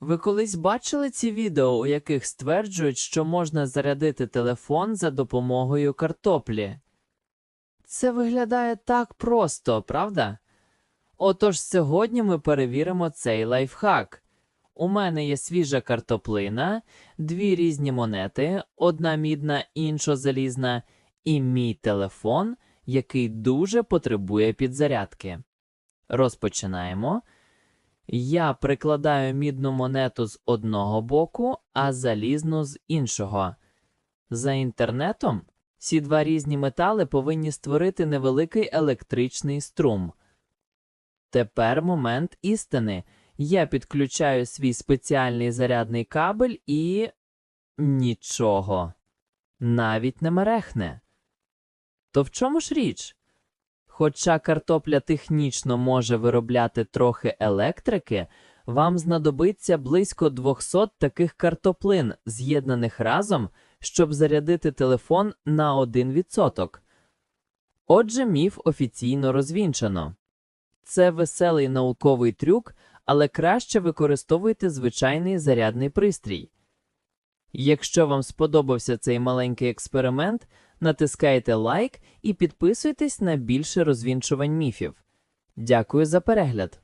Ви колись бачили ці відео, у яких стверджують, що можна зарядити телефон за допомогою картоплі? Це виглядає так просто, правда? Отож, сьогодні ми перевіримо цей лайфхак. У мене є свіжа картоплина, дві різні монети, одна мідна, інша залізна, і мій телефон, який дуже потребує підзарядки. Розпочинаємо. Я прикладаю мідну монету з одного боку, а залізну з іншого. За інтернетом ці два різні метали повинні створити невеликий електричний струм. Тепер момент істини. Я підключаю свій спеціальний зарядний кабель і. нічого. Навіть не мерехне. То в чому ж річ? Хоча картопля технічно може виробляти трохи електрики, вам знадобиться близько 200 таких картоплин, з'єднаних разом, щоб зарядити телефон на 1%. Отже, міф офіційно розвінчано. Це веселий науковий трюк, але краще використовуйте звичайний зарядний пристрій. Якщо вам сподобався цей маленький експеримент, натискайте лайк і підписуйтесь на більше розвінчувань міфів. Дякую за перегляд!